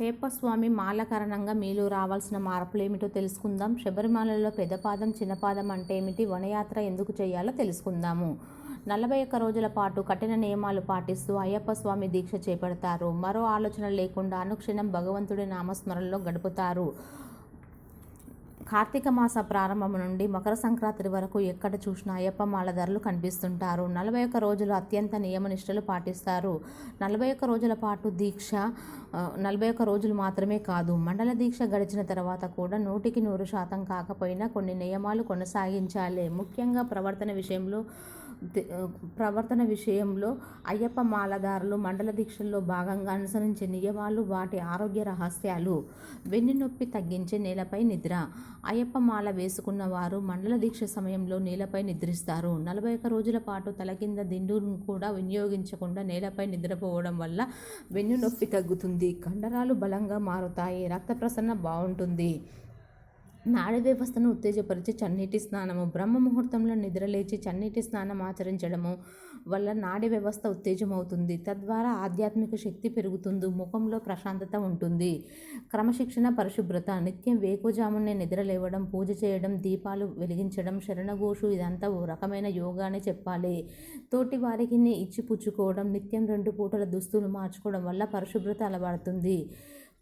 అయ్యప్ప స్వామి మాల కారణంగా మీలో రావాల్సిన మార్పులు ఏమిటో తెలుసుకుందాం. శబరిమలలో పెద్దపాదం చిన్నపాదం అంటే ఏమిటి? వనయాత్ర ఎందుకు చేయాలో తెలుసుకుందాము. నలభై ఒక్క రోజుల పాటు కఠిన నియమాలు పాటిస్తూ అయ్యప్ప స్వామి దీక్ష చేపడతారు. మరో ఆలోచన లేకుండా అనుక్షణం భగవంతుడి నామస్మరణలో గడుపుతారు. కార్తీక మాస ప్రారంభం నుండి మకర సంక్రాంతి వరకు ఎక్కడ చూసినా అయ్యప్ప ధరలు కనిపిస్తుంటారు. నలభై ఒక్క రోజులు అత్యంత నియమనిష్టలు పాటిస్తారు. నలభై ఒక్క రోజుల పాటు దీక్ష నలభై ఒక్క రోజులు మాత్రమే కాదు మండల దీక్ష గడిచిన తర్వాత కూడా నూటికి నూరు శాతం కాకపోయినా కొన్ని నియమాలు కొనసాగించాలి. ముఖ్యంగా ప్రవర్తన విషయంలో ప్రవర్తన విషయంలో అయ్యప్ప మాలదారులు మండల దీక్షల్లో భాగంగా అనుసరించే నియమాలు వాటి ఆరోగ్య రహస్యాలు. వెన్ను నొప్పి తగ్గించే నేలపై నిద్ర. అయ్యప్ప మాల వేసుకున్న వారు మండల దీక్ష సమయంలో నేలపై నిద్రిస్తారు. నలభై ఒక్క రోజుల పాటు తల కింద దిండును కూడా వినియోగించకుండా నేలపై నిద్రపోవడం వల్ల వెన్ను నొప్పి తగ్గుతుంది. కండరాలు బలంగా మారుతాయి. రక్త ప్రసరణ బాగుంటుంది. నాడీ వ్యవస్థను ఉత్తేజపరిచే చన్నీటి స్నానము. బ్రహ్మ ముహూర్తంలో నిద్రలేచి చన్నీటి స్నానం ఆచరించడము వల్ల నాడీ వ్యవస్థ ఉత్తేజమవుతుంది. తద్వారా ఆధ్యాత్మిక శక్తి పెరుగుతుంది. ముఖంలో ప్రశాంతత ఉంటుంది. క్రమశిక్షణ పరిశుభ్రత నిత్యం వేకుజామునే నిద్రలేవడం పూజ చేయడం దీపాలు వెలిగించడం శరణఘోషు ఇదంతా ఓ రకమైన యోగానే చెప్పాలి. తోటి వారికి ఇచ్చి పుచ్చుకోవడం నిత్యం రెండు పూటల దుస్తులు మార్చుకోవడం వల్ల పరిశుభ్రత అలవాడుతుంది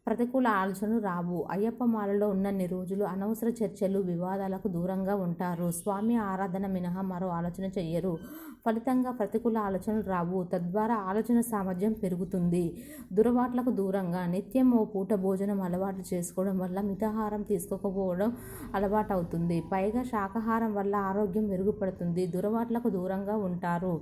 ప్రతికూల ఆలోచనలు రావు. అయ్యప్ప మాలలో ఉన్నన్ని రోజులు అనవసర చర్చలు వివాదాలకు దూరంగా ఉంటారు. స్వామి ఆరాధన మినహా మరో ఆలోచన చెయ్యరు. ఫలితంగా ప్రతికూల ఆలోచనలు రావు. తద్వారా ఆలోచన సామర్థ్యం పెరుగుతుంది. దురవాట్లకు దూరంగా నిత్యం ఓ పూట భోజనం అలవాటు చేసుకోవడం వల్ల మితాహారం తీసుకోకపోవడం అలవాటు అవుతుంది పైగా శాకాహారం వల్ల ఆరోగ్యం మెరుగుపడుతుంది. దురవాట్లకు దూరంగా ఉంటారు.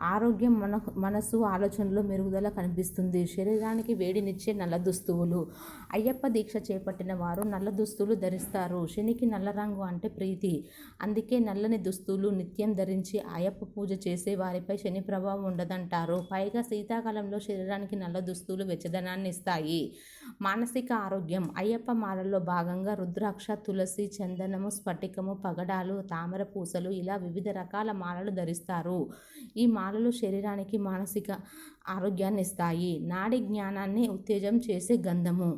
ఆరోగ్యం మన మనసు ఆలోచనలో మెరుగుదల కనిపిస్తుంది. శరీరానికి వేడినిచ్చే నల్ల దుస్తువులు. అయ్యప్ప దీక్ష చేపట్టిన వారు నల్ల దుస్తులు ధరిస్తారు. శనికి నల్ల రంగు అంటే ప్రీతి. అందుకే నల్లని దుస్తులు నిత్యం ధరించి అయ్యప్ప పూజ చేసే వారిపై శని ప్రభావం ఉండదంటారు. పైగా శీతాకాలంలో శరీరానికి నల్ల దుస్తులు వెచ్చదనాన్ని ఇస్తాయి. మానసిక ఆరోగ్యం. అయ్యప్ప మాలల్లో భాగంగా రుద్రాక్ష తులసి చందనము స్ఫటికము పగడాలు తామర పూసలు ఇలా వివిధ రకాల మాలలు ధరిస్తారు. ఈ మాలలు శరీరానికి మానసిక ఆరోగ్యాన్ని ఇస్తాయి నాడి జ్ఞానాన్ని ఉత్తేజం చేసే గంధము.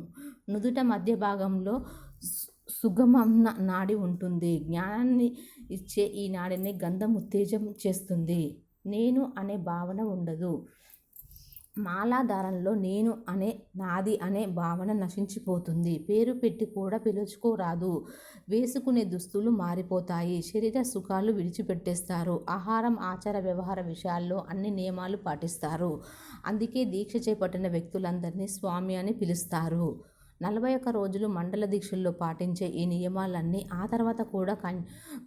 నుదుట మధ్య భాగంలో సుగమం సుగమన్న నాడి ఉంటుంది. జ్ఞానాన్ని ఇచ్చే ఈ నాడిని గంధం ఉత్తేజం చేస్తుంది. నేను అనే భావన ఉండదు. మాలాధారంలో నేను అనే నాది అనే భావన నశించిపోతుంది. పేరు పెట్టి కూడా పిలుచుకోరాదు. వేసుకునే దుస్తులు మారిపోతాయి. శరీర సుఖాలు విడిచిపెట్టేస్తారు. ఆహారం ఆచార వ్యవహార విషయాల్లో అన్ని నియమాలు పాటిస్తారు. అందుకే దీక్ష చేపట్టిన వ్యక్తులందరినీ స్వామి అని పిలుస్తారు. నలభై ఒక్క రోజులు మండల దీక్షల్లో పాటించే ఈ నియమాలన్నీ ఆ తర్వాత కూడా కన్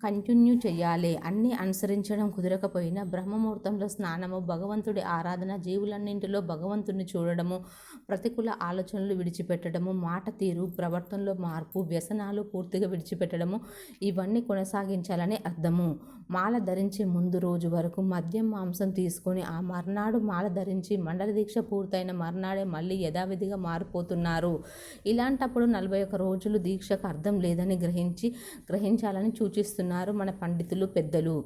కంటిన్యూ చేయాలి. అన్నీ అనుసరించడం కుదరకపోయినా బ్రహ్మముహూర్తంలో స్నానము భగవంతుడి ఆరాధన జీవులన్నింటిలో భగవంతుడిని చూడడము ప్రతికూల ఆలోచనలు విడిచిపెట్టడము మాట తీరు ప్రవర్తనలో మార్పు వ్యసనాలు పూర్తిగా విడిచిపెట్టడము ఇవన్నీ కొనసాగించాలని అర్థము. మాల ధరించే ముందు రోజు వరకు మద్యం మాంసం తీసుకొని ఆ మర్నాడు మాల ధరించి మండల దీక్ష పూర్తయిన మర్నాడే మళ్ళీ యథావిధిగా మారిపోతున్నారు. ఇలాంటప్పుడు నలభై ఒక్క రోజులు దీక్షకు అర్థం లేదని గ్రహించి గ్రహించాలని సూచిస్తున్నారు మన పండితులు పెద్దలు.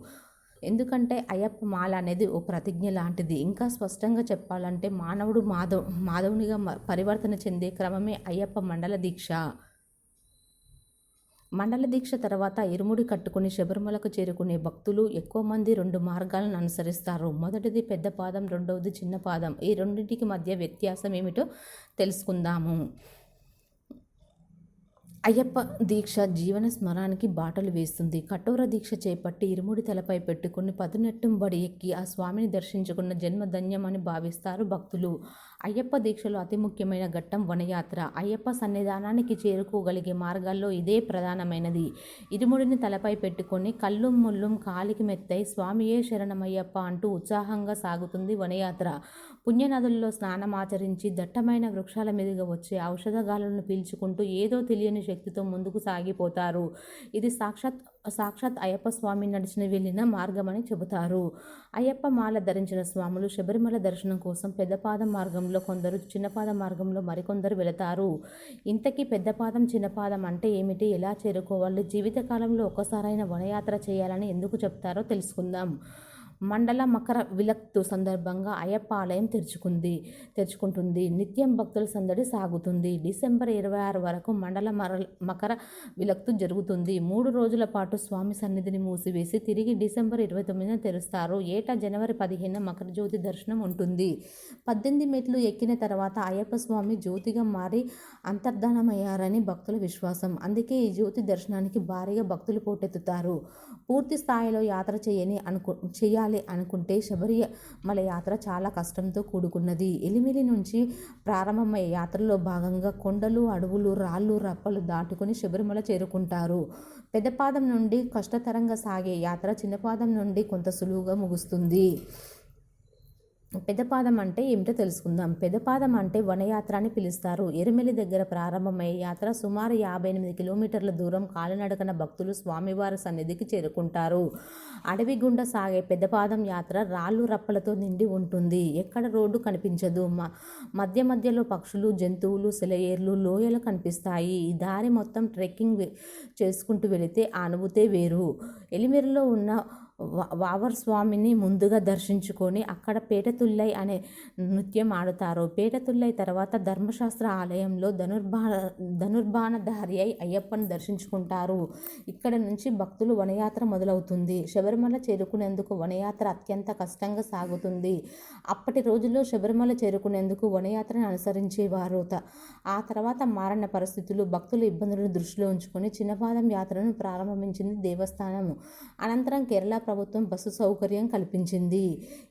ఎందుకంటే అయ్యప్ప మాల అనేది ఓ ప్రతిజ్ఞ లాంటిది. ఇంకా స్పష్టంగా చెప్పాలంటే మానవుడు మాధవ్ మాధవునిగా పరివర్తన చెందే క్రమమే అయ్యప్ప మండల దీక్ష. మండల దీక్ష తర్వాత ఇరుముడి కట్టుకుని శబరిమలకు చేరుకునే భక్తులు ఎక్కువ మంది రెండు మార్గాలను అనుసరిస్తారు. మొదటిది పెద్ద పాదం రెండవది చిన్న పాదం. ఈ రెండింటికి మధ్య వ్యత్యాసం ఏమిటో తెలుసుకుందాము. అయ్యప్ప దీక్ష జీవన స్మరానికి బాటలు వేస్తుంది. కఠోర దీక్ష చేపట్టి ఇరుముడి తలపై పెట్టుకుని పదునెట్టం బడి ఎక్కి ఆ స్వామిని దర్శించుకున్న జన్మ అని భావిస్తారు భక్తులు. అయ్యప్ప దీక్షలో అతి ముఖ్యమైన ఘట్టం వనయాత్ర. అయ్యప్ప సన్నిధానానికి చేరుకోగలిగే మార్గాల్లో ఇదే ప్రధానమైనది. ఇరుముడిని తలపై పెట్టుకొని కళ్ళు ముళ్ళుం కాలికి మెత్తై స్వామియే శరణమయ్యప్ప అంటూ ఉత్సాహంగా సాగుతుంది వనయాత్ర. పుణ్యనదుల్లో స్నానమాచరించి దట్టమైన వృక్షాల మీదుగా వచ్చే ఔషధగాలను పీల్చుకుంటూ ఏదో తెలియని శక్తితో ముందుకు సాగిపోతారు. ఇది సాక్షాత్ సాక్షాత్ అయ్యప్ప స్వామి నడిచిన వెళ్ళిన మార్గమని చెబుతారు. అయ్యప్ప మాల ధరించిన స్వాములు శబరిమల దర్శనం కోసం పెద్దపాదం మార్గంలో కొందరు చిన్నపాదం మార్గంలో మరికొందరు వెళతారు. ఇంతకీ పెద్దపాదం చిన్నపాదం అంటే ఏమిటి? ఎలా చేరుకోవాలి? జీవితకాలంలో ఒక్కసారైనా వనయాత్ర చేయాలని ఎందుకు చెప్తారో తెలుసుకుందాం. మండల మకర విలక్తు సందర్భంగా అయ్యప్ప ఆలయం తెరుచుకుంది. తెరుచుకుంటుంది. నిత్యం భక్తుల సందడి సాగుతుంది. డిసెంబర్ ఇరవై ఆరు వరకు మండల మర మకర విలక్తు జరుగుతుంది. మూడు రోజుల పాటు స్వామి సన్నిధిని మూసివేసి తిరిగి డిసెంబర్ ఇరవై తొమ్మిదిన తెరుస్తారు. ఏటా జనవరి పదిహేను మకర జ్యోతి దర్శనం ఉంటుంది. పద్దెనిమిది మెట్లు ఎక్కిన తర్వాత అయ్యప్ప స్వామి జ్యోతిగా మారి అంతర్ధానమయ్యారని భక్తుల విశ్వాసం. అందుకే ఈ జ్యోతి దర్శనానికి భారీగా భక్తులు పోటెత్తుతారు. పూర్తి స్థాయిలో యాత్ర చేయని అనుకు చేయాలి అనుకుంటే శబరిమల యాత్ర చాలా కష్టంతో కూడుకున్నది. ఎలిమిలి నుంచి ప్రారంభమయ్యే యాత్రలో భాగంగా కొండలు అడవులు రాళ్ళు రప్పలు దాటుకుని శబరిమల చేరుకుంటారు. పెద్దపాదం నుండి కష్టతరంగా సాగే యాత్ర చిన్నపాదం నుండి కొంత సులువుగా ముగుస్తుంది. పెదపాదం అంటే ఏమిటో తెలుసుకుందాం. పెదపాదం అంటే వనయాత్ర అని పిలుస్తారు. ఎరుమెలి దగ్గర ప్రారంభమయ్యే యాత్ర సుమారు యాభై ఎనిమిది కిలోమీటర్ల దూరం కాలినడకన భక్తులు స్వామివారి సన్నిధికి చేరుకుంటారు. అడవి గుండా సాగే పెద్దపాదం యాత్ర రాళ్ళు రప్పలతో నిండి ఉంటుంది. ఎక్కడ రోడ్డు కనిపించదు. మ మధ్య మధ్యలో పక్షులు జంతువులు సెలయేర్లు లోయలు కనిపిస్తాయి. ఈ దారి మొత్తం ట్రెక్కింగ్ చేసుకుంటూ వెళితే ఆ అనుభూతే వేరు. ఎలిమెరిలో ఉన్న వావర్ స్వామిని ముందుగా దర్శించుకొని అక్కడ పేటతుల్లై అనే నృత్యం ఆడుతారు. పేటతుల్లై తర్వాత ధర్మశాస్త్ర ఆలయంలో ధనుర్బాణ ధనుర్బాణధారి అయి అయ్యప్పని దర్శించుకుంటారు. ఇక్కడ నుంచి భక్తులు వనయాత్ర మొదలవుతుంది. శబరిమల చేరుకునేందుకు వనయాత్ర అత్యంత కష్టంగా సాగుతుంది. అప్పటి రోజుల్లో శబరిమల చేరుకునేందుకు వనయాత్రను అనుసరించేవారు. త- ఆ తర్వాత మారిన పరిస్థితులు భక్తుల ఇబ్బందులను దృష్టిలో ఉంచుకొని చిన్నపాదం యాత్రను ప్రారంభించింది దేవస్థానము. అనంతరం కేరళ ప్రభుత్వం బస్సు సౌకర్యం కల్పించింది.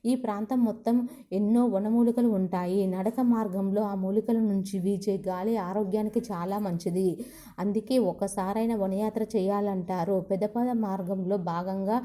ఈ ప్రాంతం మొత్తం ఎన్నో వనమూలికలు ఉంటాయి. నడక మార్గంలో ఆ మూలికల నుంచి వీచే గాలి ఆరోగ్యానికి చాలా మంచిది. అందుకే ఒకసారైన వనయాత్ర చేయాలంటారు. పెదపద మార్గంలో భాగంగా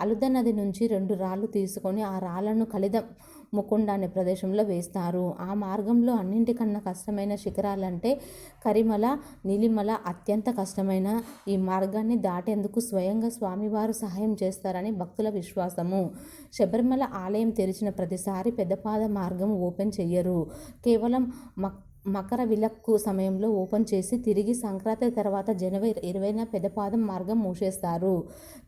అలుద నది నుంచి రెండు రాళ్ళు తీసుకొని ఆ రాళ్ళను కలిదం ముకుండ అనే ప్రదేశంలో వేస్తారు. ఆ మార్గంలో అన్నింటికన్నా కష్టమైన శిఖరాలంటే కరిమల నీలిమల అత్యంత కష్టమైన. ఈ మార్గాన్ని దాటేందుకు స్వయంగా స్వామివారు సహాయం చేస్తారని భక్తుల విశ్వాసము. శబరిమల ఆలయం తెరిచిన ప్రతిసారి పెద్దపాద మార్గం ఓపెన్ చెయ్యరు. కేవలం మక్ మకర విలక్కు సమయంలో ఓపెన్ చేసి తిరిగి సంక్రాంతి తర్వాత జనవరి ఇరవైన పెద్దపాదం మార్గం మూసేస్తారు.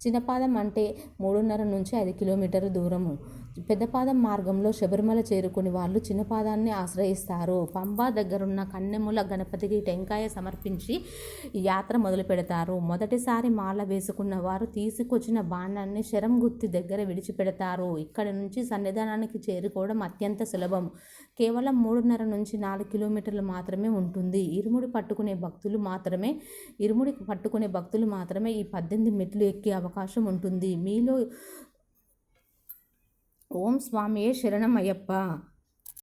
చిన్నపాదం అంటే మూడున్నర నుంచి ఐదు కిలోమీటర్ల దూరము. పెద్దపాదం మార్గంలో శబరిమల చేరుకుని వాళ్ళు చిన్నపాదాన్ని ఆశ్రయిస్తారు. పంబా దగ్గరున్న కన్నెముల గణపతికి టెంకాయ సమర్పించి యాత్ర మొదలు పెడతారు. మొదటిసారి మాల వేసుకున్న వారు తీసుకొచ్చిన బాణాన్ని శరం గుత్తి దగ్గర విడిచిపెడతారు. ఇక్కడ నుంచి సన్నిధానానికి చేరుకోవడం అత్యంత సులభం. కేవలం మూడున్నర నుంచి నాలుగు కిలోమీటర్లు మాత్రమే ఉంటుంది. ఇరుముడి పట్టుకునే భక్తులు మాత్రమే ఇరుముడి పట్టుకునే భక్తులు మాత్రమే ఈ పద్దెనిమిది మెట్లు ఎక్కే అవకాశం ఉంటుంది. మీలో ఓం స్వామియే శరణం అయ్యప్ప